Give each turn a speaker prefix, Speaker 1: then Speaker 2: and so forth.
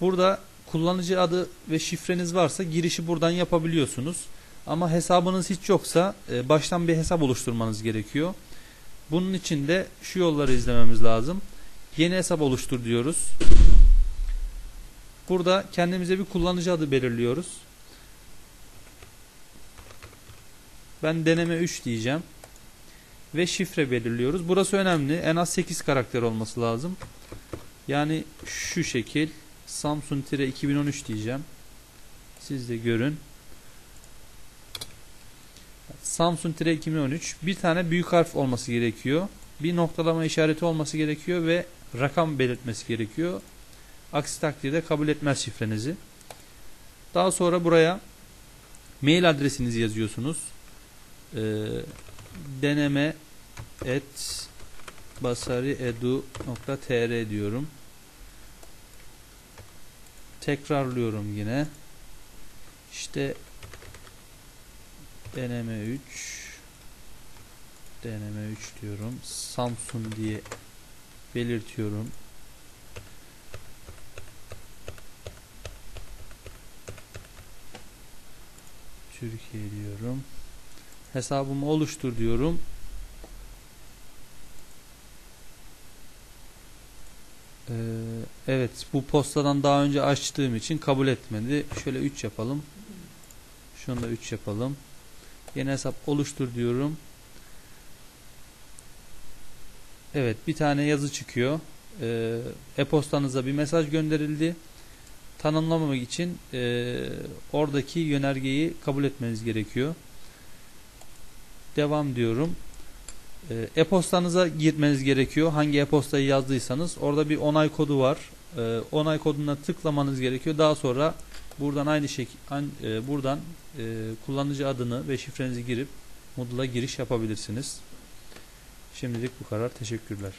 Speaker 1: Burada kullanıcı adı ve şifreniz varsa girişi buradan yapabiliyorsunuz. Ama hesabınız hiç yoksa e, baştan bir hesap oluşturmanız gerekiyor. Bunun için de şu yolları izlememiz lazım. Yeni hesap oluştur diyoruz. Burada kendimize bir kullanıcı adı belirliyoruz. Ben deneme 3 diyeceğim. Ve şifre belirliyoruz. Burası önemli. En az 8 karakter olması lazım. Yani şu şekil Samsung-2013 diyeceğim. Siz de görün. Samsung-2013 bir tane büyük harf olması gerekiyor. Bir noktalama işareti olması gerekiyor ve rakam belirtmesi gerekiyor. Aksi takdirde kabul etmez şifrenizi. Daha sonra buraya mail adresinizi yazıyorsunuz. Ee, deneme et basariedu.tr diyorum. Tekrarlıyorum yine. İşte deneme 3 deneme 3 diyorum. Samsung diye belirtiyorum. Türkiye diyorum. Hesabımı oluştur diyorum. Evet bu postadan daha önce açtığım için kabul etmedi. Şöyle 3 yapalım. Şunu da 3 yapalım. Yeni hesap oluştur diyorum. Evet bir tane yazı çıkıyor. Ee, E-postanıza bir mesaj gönderildi. Tanımlamamak için e, oradaki yönergeyi kabul etmeniz gerekiyor. Devam diyorum. Ee, E-postanıza girmeniz gerekiyor. Hangi e-postayı yazdıysanız orada bir onay kodu var. Ee, onay koduna tıklamanız gerekiyor. Daha sonra buradan aynı şekilde buradan e, kullanıcı adını ve şifrenizi girip Moodle'a giriş yapabilirsiniz. Şimdilik bu kadar. Teşekkürler.